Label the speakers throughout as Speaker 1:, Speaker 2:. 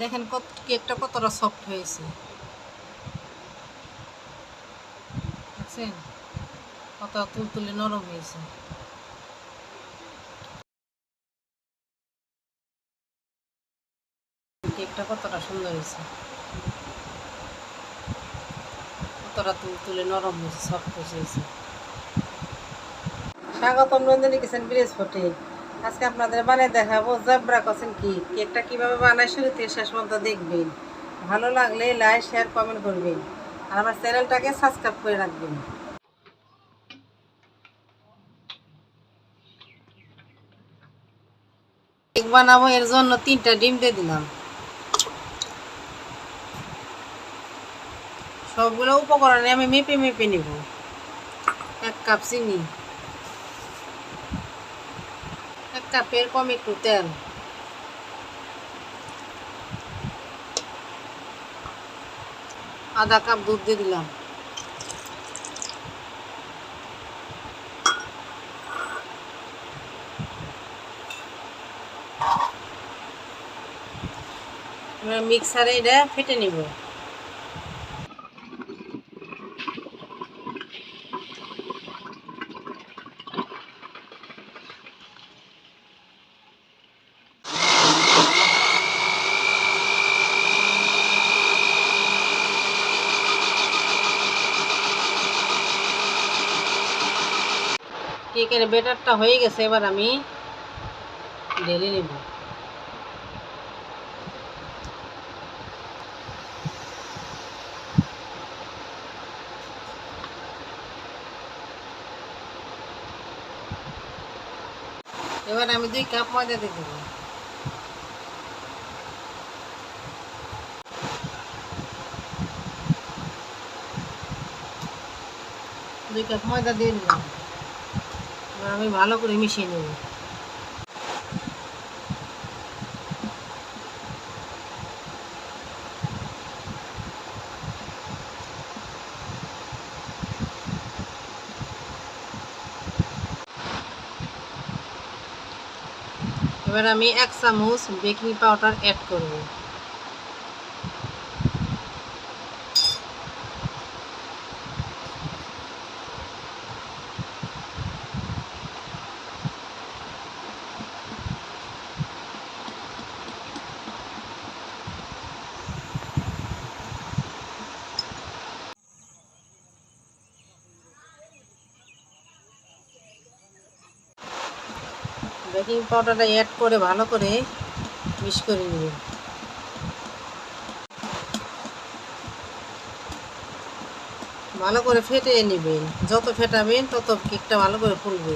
Speaker 1: দেখেন কত কেকটা কতটা সফট হয়েছে। দেখছেন? কত তুলতুলে নরম হয়েছে। কেকটা কতটা সুন্দর হয়েছে। কতটা তুলতুলে নরম হয়েছে সফট হয়েছে। স্বাগতম নন্দিনী কিচেন ব্রিজ ফোটে আজকে আপনাদের বানিয়ে দেখাবো জাবরা কছেন কি? কেকটা কীভাবে বানায় শুরু থেকে শেষ পর্যন্ত দেখবেন। ভালো লাগলে লাইক শেয়ার কমেন্ট করবেন। আর আমার চ্যানেলটাকে সাবস্ক্রাইব করে রাখবেন। কেক বানাবো, এর জন্য তিনটা ডিম দিয়ে দিলাম। সবগুলো উপকরণে আমি মেপে মেপে নিব। এক কাপ চিনি এক কাপের কম একটু তেল আধা কাপ দুধ দিয়ে দিলাম। মিক্সারে এটা ফেটে নিব। কেকের বেটারটা হয়ে গেছে, এবার আমি ঢেলে নেব। এবার আমি দুই কাপ ময়দা দিয়ে দেবো। দুই কাপ ময়দা দিয়ে দিলাম আমি ভালো করে মিশিয়ে নেব। এবার আমি এক চামচ বেকিং পাউডার অ্যাড করব। বেকিং পাউডারটা অ্যাড করে ভালো করে মিক্স করে নেব। ভালো করে ফেটে নেবেন। যত ফেটাবেন তত কেকটা ভালো করে ফুলবে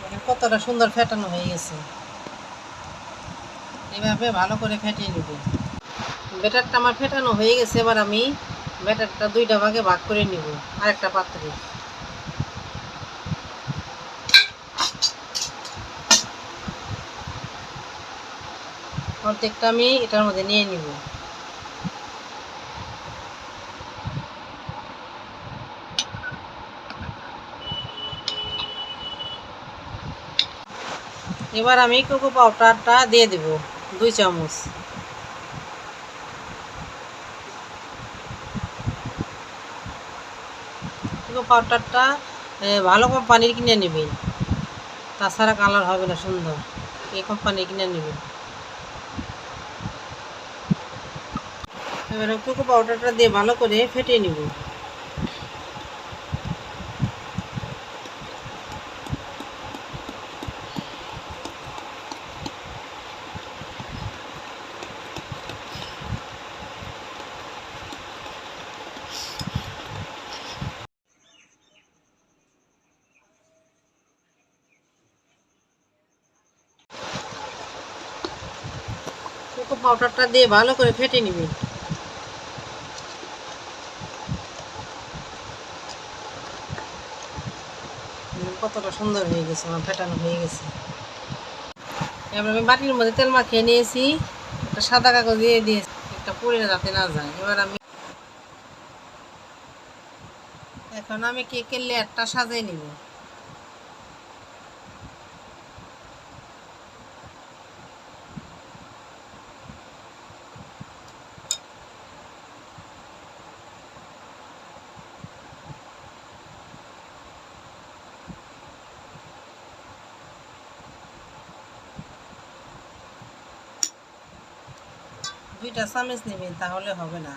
Speaker 1: দেখেন কতটা সুন্দর ফেটানো হয়ে গেছে। এভাবে ভালো করে ফেটিয়ে নেব। ব্যাটারটা আমার ফেটানো হয়ে গেছে, এবার আমি ব্যাটারটা দুইটা ভাগে ভাগ করে নিব, আরেকটা পাত্রে। অর্ধেকটা আমি এটার মধ্যে নিয়ে নিব। এবার আমি কোকো পাউডারটা দিয়ে দেব, দুই চামচ। কোকো পাউডারটা ভালো কোম্পানির কিনে নেবেন তাছাড়া কালার হবে না সুন্দর, এই কোম্পানির কিনে নেবেন এবার কোকো পাউডারটা দিয়ে ভালো করে ফেটিয়ে নেব। কোকো পাউডারটা দিয়ে ভালো করে ফেটে নিবি। কতটা সুন্দর হয়ে গেছে, আমার ফেটানো হয়ে গেছে। এবার আমি বাটির মধ্যে তেল মাখিয়ে নিয়েছি, একটা সাদা কাগজ দিয়ে দিয়েছি, একটা পড়ে যাতে না যায়। এবার আমি এখন আমি কেকের লেয়ারটা সাজিয়ে নিব। দুইটা চামচ নেবেন তাহলে হবে না।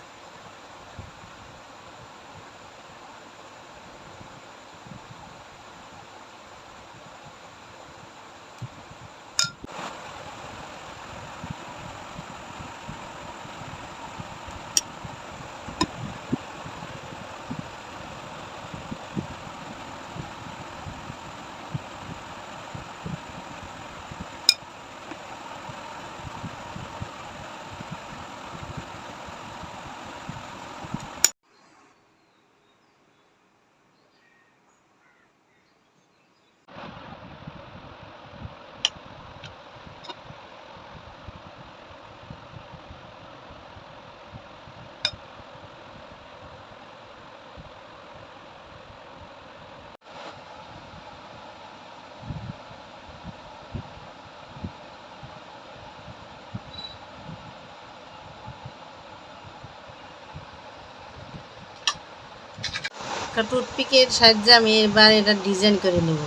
Speaker 1: একটা টুথপিকের সাহায্যে আমি এবার এটা ডিজাইন করে নেব।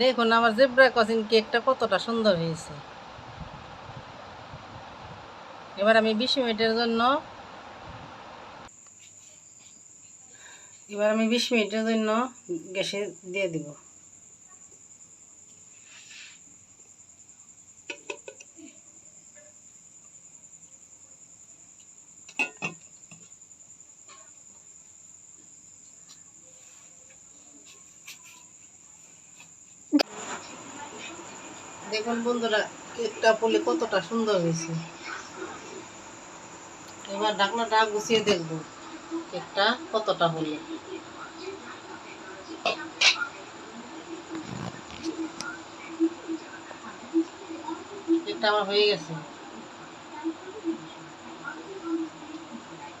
Speaker 1: দেখুন, আমার জেব্রা কসিন কেকটা কতটা সুন্দর হয়েছে। এবার আমি বিশ মিনিটের জন্য এবার আমি বিশ মিনিটের জন্য গ্যাসে দিয়ে দিব। দেখুন বন্ধুরা কেকটা পড়লে কতটা সুন্দর হয়েছে। এবার ঢাকনাটা গুছিয়ে দেখব কেকটা কতটা হলো। কেকটা আমার হয়ে গেছে।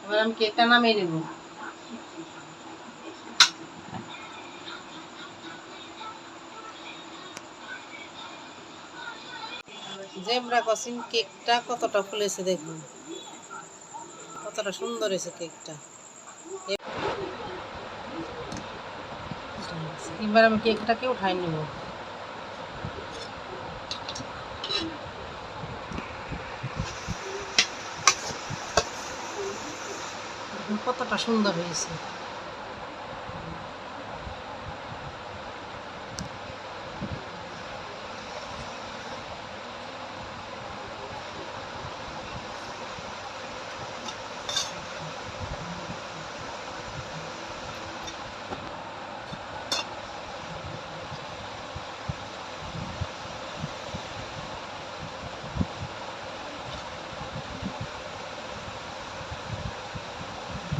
Speaker 1: এবার আমি কেকটা নামিয়ে নেব। জেব্রা কসিন কেকটা কতটা ফুলেছে দেখুন। কতটা সুন্দর হয়েছে কেকটা। এবার আমি কেকটাকে উঠাই নেব। কতটা সুন্দর হয়েছে।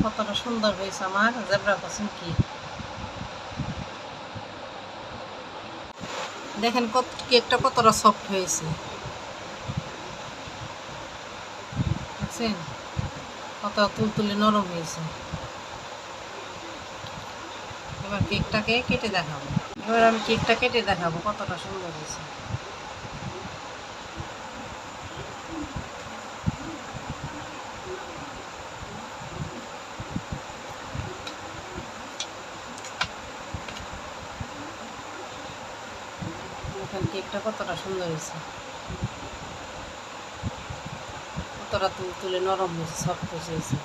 Speaker 1: কতটা সুন্দর হয়েছে আমার, জেব্রা পছন্দ কি? দেখেন কত কেকটা কতটা সফট হয়েছে। দেখছেন? কত তুলতুলে নরম হয়েছে। এবার কেকটাকে কেটে দেখাবো। এবার আমি কেকটা কেটে দেখাবো কতটা সুন্দর হয়েছে। দেখেন কতটা সুন্দর হয়েছে। কতটা তুল তুলে নরম হয়েছে সফট হয়েছে।